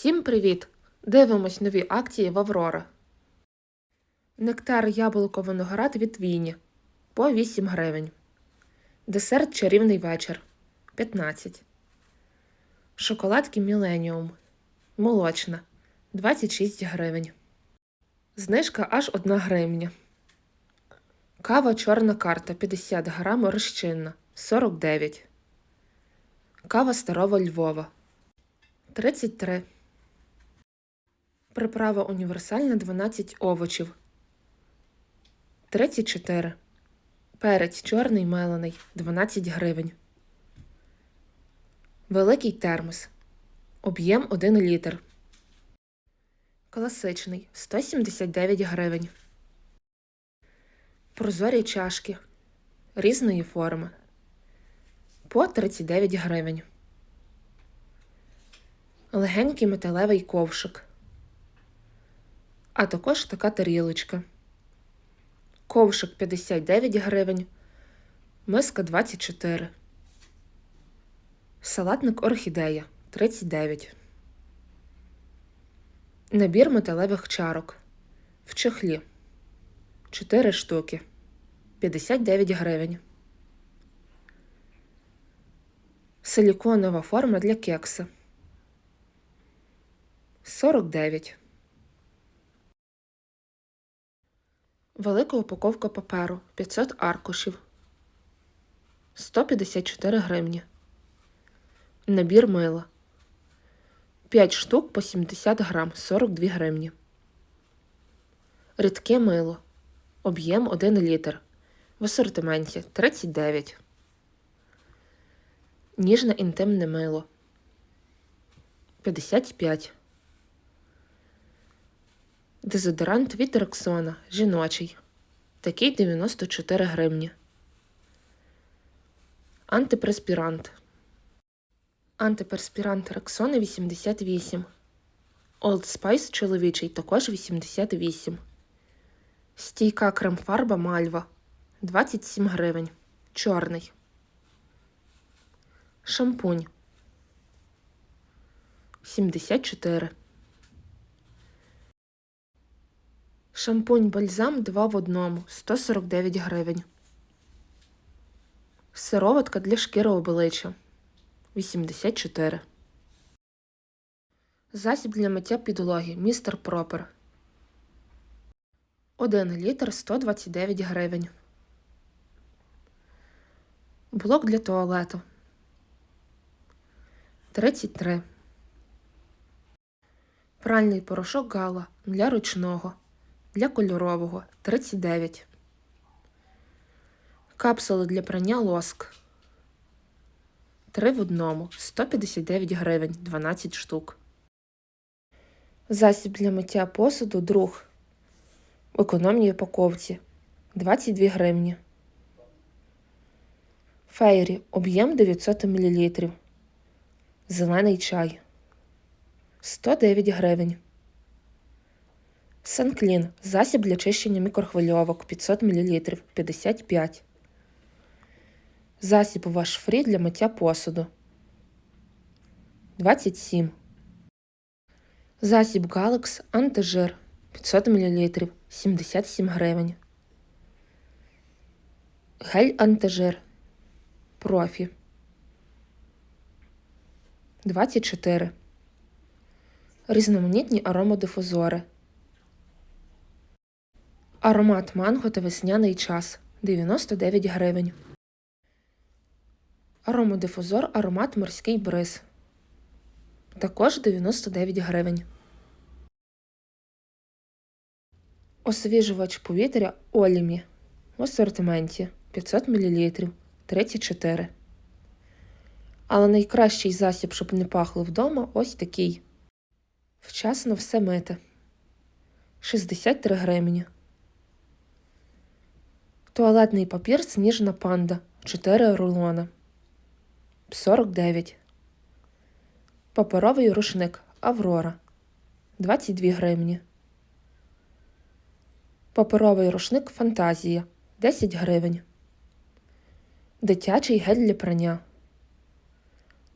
Всім привіт! Дивимось нові акції в Аврора. Нектар яблуко виноград від Віні по 8 гривень. Десерт чарівний вечір 15. Шоколадки Міленіум. Молочна 26 гривень. Знижка аж 1 гривня. Кава чорна карта 50 грам розчинна 49. Кава старого Львова 33. Приправа універсальна 12 овочів. 34. Перець чорний мелений 12 гривень. Великий термос. Об'єм 1 літр. Класичний 179 гривень. Прозорі чашки різної форми по 39 гривень. Легенький металевий ковшик. А також така тарілочка. Ковшик 59 гривень. Миска 24. Салатник орхідея 39. Набір металевих чарок. В чехлі 4 штуки 59 гривень. Силіконова форма для кекса 49. Велика упаковка паперу 500 аркушів 154 гривні. Набір мила 5 штук по 70 грам 42 гривні. Рідке мило. Об'єм 1 літр. В асортименті 39. Ніжне інтимне мило 55. Дезодорант від Рексона жіночий. Такий 94 гривні. Антипреспірант. Антиперспірант Рексони 88. Old Spice чоловічий також 88. Стійка крем-фарба Мальва 27 гривень. Чорний. Шампунь 74. Шампунь бальзам 2 в одному 149 гривень. Сироватка для шкіри обличчя 84. Засіб для миття підлоги Містер Пропер 1 літр 129 гривень. Блок для туалету 33. Пральний порошок Гала для ручного для кольорового 39. Капсули для прання лоск 3 в одному 159 гривень 12 штук. Засіб для миття посуду друг в економній упаковці 22 гривні. Фейрі об'єм 900 мл. Зелений чай 109 гривень. Санклін. Засіб для чищення мікрохвильовок 500 мл 55. Засіб ваш фрі для миття посуду 27. Засіб Галакс антижир 500 мл 77 гривень. Гель антижир профі 24. Різноманітні аромадифузори Аромат манго та весняний час 99 гривень. Аромодифузор аромат морський бриз. Також 99 гривень. Освіжувач повітря Олімі в асортименті 500 мл 34. Але найкращий засіб, щоб не пахло вдома, ось такий. Вчасно все мити. 63 гривні. Туалетний папір Сніжна панда 4 рулона 49. Паперовий рушник Аврора 22 гривні. Паперовий рушник Фантазія 10 гривень. Дитячий гель для прання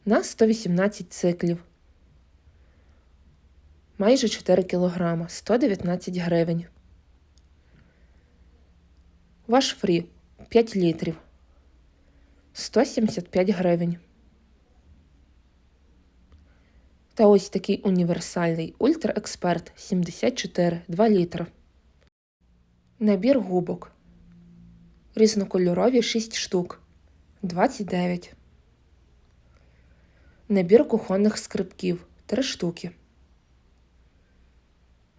на 118 циклів. Майже 4 кг 119 гривень. Ваш фрі 5 літрів 175 гривень. Та ось такий універсальний Ультра Експерт 74 2 літра. Набір губок. Різнокольорові 6 штук 29. Набір кухонних скрипків 3 штуки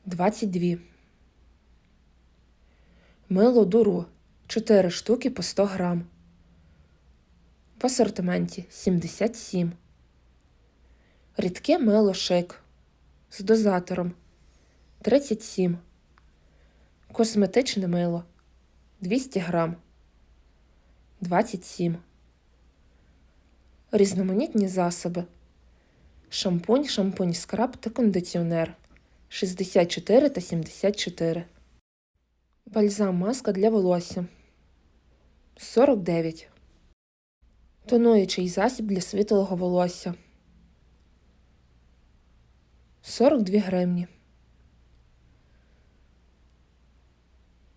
22. Мило дуру 4 штуки по 100 грам. В асортименті 77. Рідке мило шик з дозатором 37. Косметичне мило 200 грам 27. Різноманітні засоби. Шампунь, шампунь скраб та кондиціонер 64 та 74. Бальзам маска для волосся 49. Тонуючий засіб для світлого волосся 42 гривні.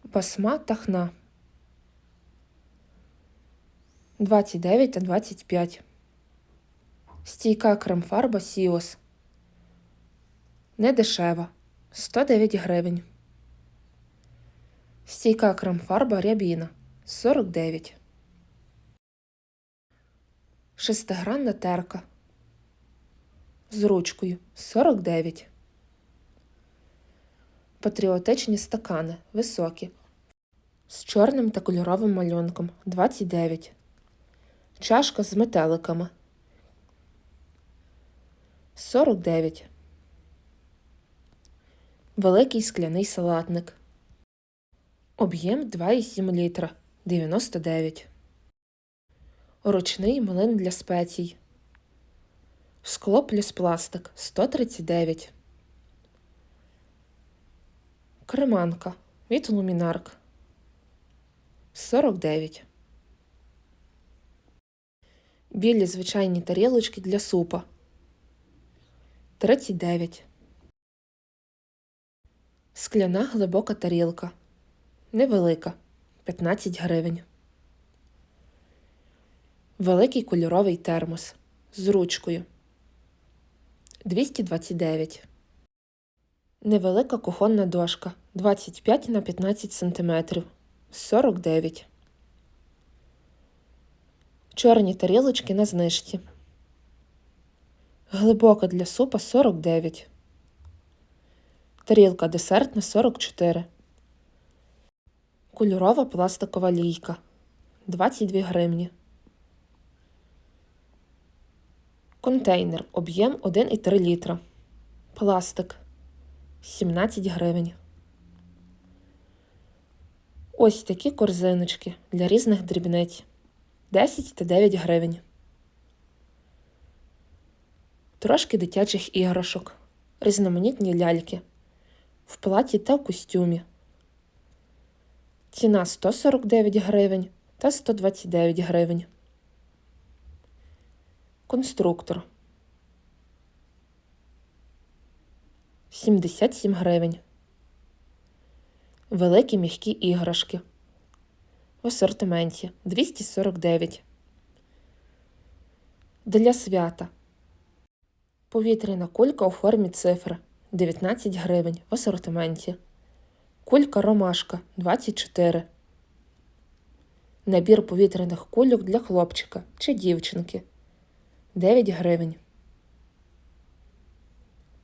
Басма та хна 29 та 25. Стійка крем-фарба Сіос. Не дешева 109 гривень. Стійка крем-фарба Рябіна 49. Шестигранна терка з ручкою 49. Патріотичні стакани високі. З чорним та кольоровим малюнком 29. Чашка з метеликами 49. Великий скляний салатник. Об'єм 2,7 літра 99. Ручний млин для спецій. Скло плюс пластик 139. Креманка від лумінарк 49. Білі звичайні тарілочки для супа 39. Скляна глибока тарілка. Невелика 15 гривень. Великий кольоровий термос з ручкою 229. Невелика кухонна дошка 25 на 15 см 49. Чорні тарілочки на знижці. Глибока для супа 49. Тарілка десертна 44. Кольорова пластикова лійка 22 гривні. Контейнер об'єм 1,3 літра. Пластик 17 гривень. Ось такі корзиночки для різних дрібниць 10 та 9 гривень. Трошки дитячих іграшок, різноманітні ляльки в платі та в костюмі. Ціна 149 гривень та 129 гривень. Конструктор 77 гривень. Великі м'які іграшки. В асортименті 249. Для свята. Повітряна кулька у формі цифри 19 гривень в асортименті. Кулька ромашка 24. Набір повітряних кульок для хлопчика чи дівчинки 9 гривень.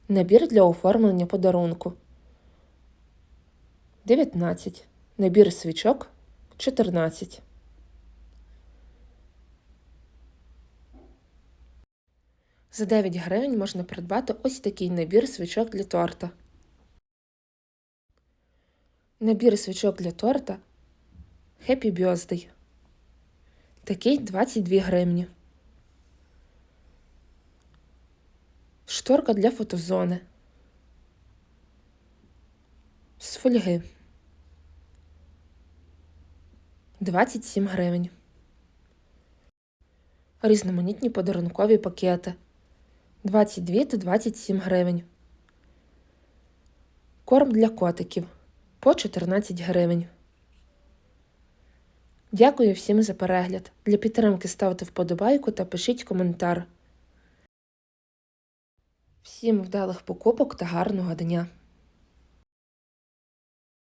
Набір для оформлення подарунку 19. Набір свічок 14. За 9 гривень можна придбати ось такий набір свічок для торта. Набір свічок для торта Happy Birthday. Такий 22 гривні. Шторка для фотозони. З фольги. 27 гривень. Різноманітні подарункові пакети. 22 та 27 гривень. Корм для котиків по 14 гривень. Дякую всім за перегляд. Для підтримки ставте вподобайку та пишіть коментар. Всім вдалих покупок та гарного дня!